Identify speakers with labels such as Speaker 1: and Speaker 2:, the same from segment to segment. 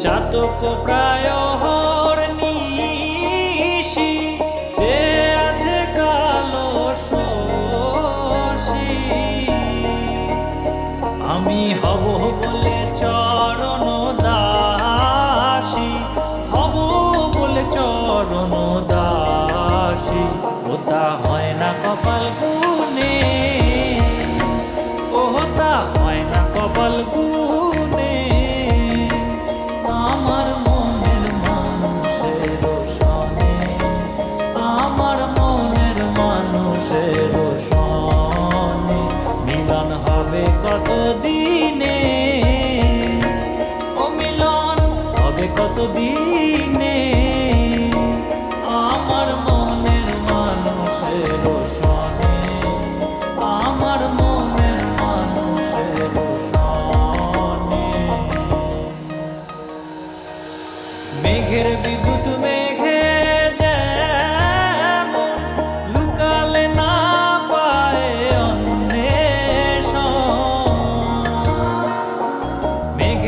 Speaker 1: চাতক প্রায় নিশি, যে আছে কালো আমি হব বলে চরণ দাসী, হব বলে চরণ দাসী ওটা হয় মিলন হবে কত দিনে ও মিলন হবে কত দিনে আমার মনের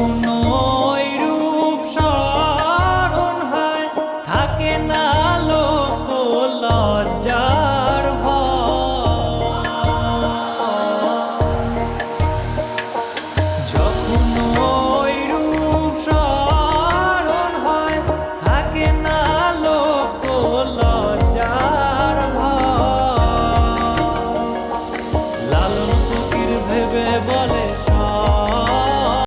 Speaker 1: alguno